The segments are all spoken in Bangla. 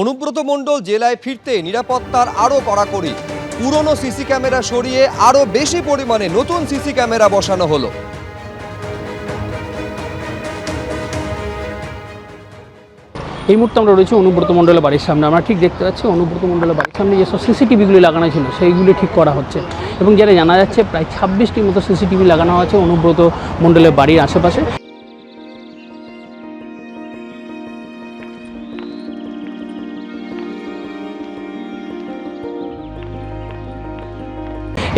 অনুব্রত মণ্ডল জেলায় ফিরতে নিরাপত্তার আরও কড়াকড়ি। পুরনো সিসি ক্যামেরা সরিয়ে আরও বেশি পরিমাণে নতুন সিসি ক্যামেরা বসানো হলো। এই মুহূর্তে আমরা রয়েছি অনুব্রত মণ্ডলের বাড়ির সামনে। আমরা ঠিক দেখতে পাচ্ছি অনুব্রত মণ্ডলের বাড়ির সামনে যেসব সিসিটিভিগুলি লাগানো ছিল, সেইগুলি ঠিক করা হচ্ছে। এবং যেটা জানা যাচ্ছে, প্রায় ছাব্বিশটির মতো সিসিটিভি লাগানো আছে অনুব্রত মণ্ডলের বাড়ির আশেপাশে।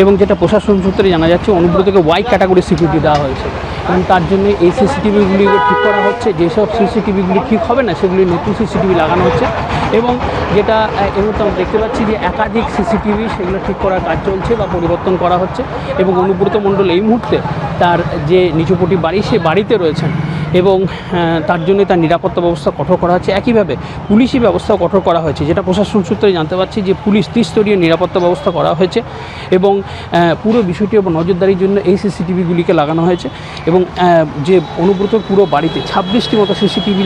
এবং যেটা প্রশাসন সূত্রে জানা যাচ্ছে অনুব্রতকে ওয়াই ক্যাটাগরি সিকিউরিটি দেওয়া হয়েছে। এবং তার জন্য এই সিসিটিভিগুলি ঠিক করা হচ্ছে যেসব সিসিটিভিগুলি ঠিক হবে না, সেগুলি নতুন সিসিটিভি লাগানো হচ্ছে। এবং যেটা এই মুহূর্তে আমরা দেখতে পাচ্ছি যে একাধিক সিসিটিভি সেগুলো ঠিক করার কাজ চলছে বা পরিবর্তন করা হচ্ছে। এবং অনুব্রত মণ্ডল এই মুহূর্তে তার যে নিচুপটি বাড়ি, সে বাড়িতে রয়েছেন। এবং তার জন্য তার নিরাপত্তা ব্যবস্থা কঠোর করা হচ্ছে। একইভাবে পুলিশি ব্যবস্থাও কঠোর করা হয়েছে, যেটা প্রশাসন সূত্রে জানতে পারছি যে পুলিশ ত্রিস্তরীয় নিরাপত্তা ব্যবস্থা করা হয়েছে এবং পুরো বিষয়টি এবং নজরদারির জন্য এই সিসিটিভিগুলিকে লাগানো হয়েছে এবং যে অনুব্রতর পুরো বাড়িতে ছাব্বিশটি মতো সিসিটিভি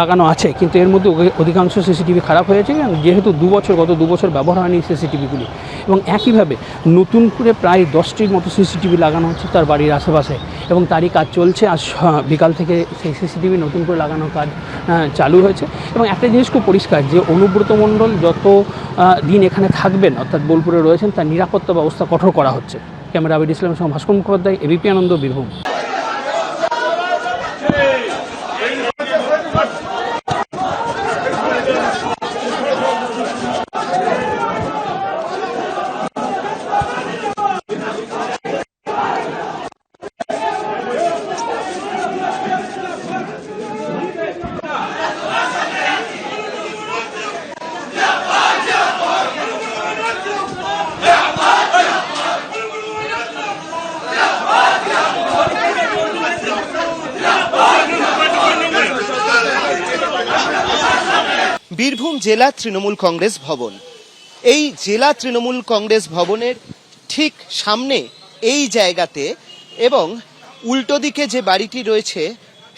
লাগানো আছে, কিন্তু এর মধ্যে অধি- অধিকাংশ সিসিটিভি খারাপ হয়েছে যেহেতু দু বছর, গত দু বছর ব্যবহার হয়নি সিসিটিভিগুলি। এবং একইভাবে নতুন করে প্রায় দশটির মতো সিসিটিভি লাগানো হচ্ছে তার বাড়ির আশেপাশে এবং তারই কাজ চলছে। আজ বিকাল থেকে সেই সিসিটিভি নতুন করে লাগানোর কাজ চালু হয়েছে। এবং একটা জিনিস খুব পরিষ্কার, যে অনুব্রত মণ্ডল যত দিন এখানে থাকবেন, অর্থাৎ বোলপুরে রয়েছেন, তার নিরাপত্তা ব্যবস্থা কঠোর করা হচ্ছে। ক্যামেরা আবিদ ইসলামের সঙ্গে ভাস্কর মুখোপাধ্যায় এবিপি আনন্দ, বীরভূম। বীরভূম জেলা তৃণমূল কংগ্রেস ভবন। এই জেলা তৃণমূল কংগ্রেস ভবনের ঠিক সামনে এই জায়গাতে এবং উল্টো দিকে যে বাড়িটি রয়েছে,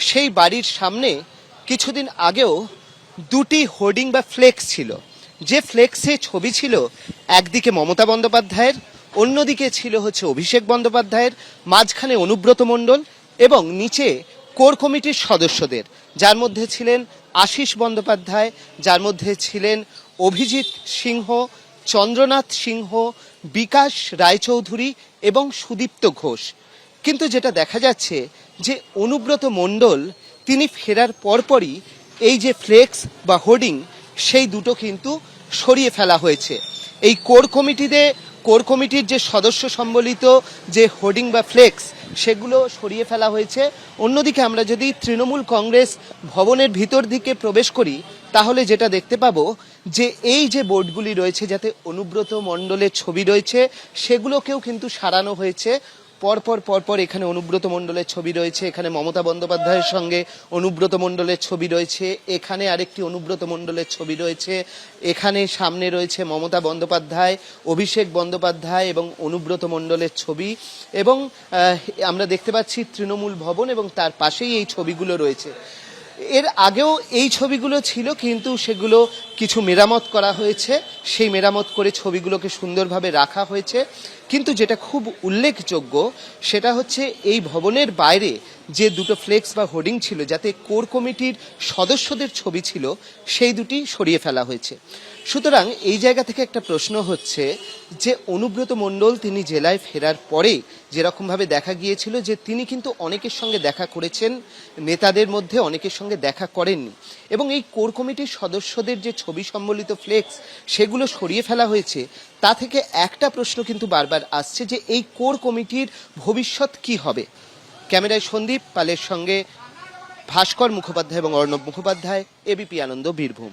সেই বাড়ির সামনে কিছুদিন আগেও দুটি হোর্ডিং বা ফ্লেক্স ছিল। যে ফ্লেক্সে ছবি ছিল একদিকে মমতা বন্দ্যোপাধ্যায়ের, অন্যদিকে ছিল হচ্ছে অভিষেক বন্দ্যোপাধ্যায়ের, মাঝখানে অনুব্রত মণ্ডল এবং নিচে কোর কমিটির সদস্যদের। যার মধ্যে ছিলেন আশিস বন্দ্যোপাধ্যায়, যার মধ্যে ছিলেন অভিজিৎ সিংহ, চন্দ্রনাথ সিংহ, বিকাশ রায়চৌধুরী এবং সুদীপ্ত ঘোষ। কিন্তু যেটা দেখা যাচ্ছে যে অনুব্রত মণ্ডল, তিনি ফেরার পরপরই এই যে ফ্লেক্স বা হোর্ডিং, সেই দুটো কিন্তু সরিয়ে ফেলা হয়েছে। এই কোর কমিটিতে কোর কমিটির যে সদস্য সম্বলিত যে হোর্ডিং বা ফ্লেক্স, সেগুলো সরিয়ে ফেলা হয়েছে। অন্যদিকে আমরা যদি তৃণমূল কংগ্রেস ভবনের ভিতর দিকে প্রবেশ করি, তাহলে যেটা দেখতে পাবো যে এই যে বোর্ডগুলি রয়েছে, যাতে অনুব্রত মণ্ডলের ছবি রয়েছে, সেগুলোকেও কিন্তু সারানো হয়েছে। পরপর পরপর এখানে অনুব্রত মণ্ডলের ছবি রয়েছে, এখানে মমতা বন্দ্যোপাধ্যায়ের সঙ্গে অনুব্রত মণ্ডলের ছবি রয়েছে, এখানে আরেকটি অনুব্রত মণ্ডলের ছবি রয়েছে, এখানে সামনে রয়েছে মমতা বন্দ্যোপাধ্যায়, অভিষেক বন্দ্যোপাধ্যায় এবং অনুব্রত মণ্ডলের ছবি এবং আমরা দেখতে পাচ্ছি তৃণমূল ভবন এবং তার পাশেই এই ছবিগুলো রয়েছে। এর আগেও এই ছবিগুলো ছিল, কিন্তু সেগুলো কিছু মেরামত করা হয়েছে, সেই মেরামত করে ছবিগুলোকে সুন্দরভাবে রাখা হয়েছে। কিন্তু যেটা খুব উল্লেখযোগ্য, সেটা হচ্ছে এই ভবনের বাইরে যে দুটো ফ্লেক্স বা হোর্ডিং ছিল, যাতে কোর কমিটির সদস্যদের ছবি ছিল, সেই দুটি সরিয়ে ফেলা হয়েছে। সুতরাং এই জায়গা থেকে একটা প্রশ্ন হচ্ছে যে, অনুব্রত মণ্ডল তিনি জেলায় ফেরার পরে যেরকমভাবে দেখা গিয়েছিল যে, তিনি কিন্তু অনেকের সঙ্গে দেখা করেছেন, নেতাদের মধ্যে অনেকের সঙ্গে দেখা করেননি। এবং এই কোর কমিটির সদস্যদের যে ছবি সম্বলিত ফ্লেক্স, সেগুলো সরিয়ে ফেলা হয়েছে তা থেকে একটা প্রশ্ন কিন্তু বারবার আসছে যে এই কোর কমিটির ভবিষ্যৎ কি হবে? ক্যামেরায় সন্দীপ পালের সঙ্গে ভাস্কর মুখোপাধ্যায় এবং অর্ণব মুখোপাধ্যায় এবিপি আনন্দ, বীরভূম।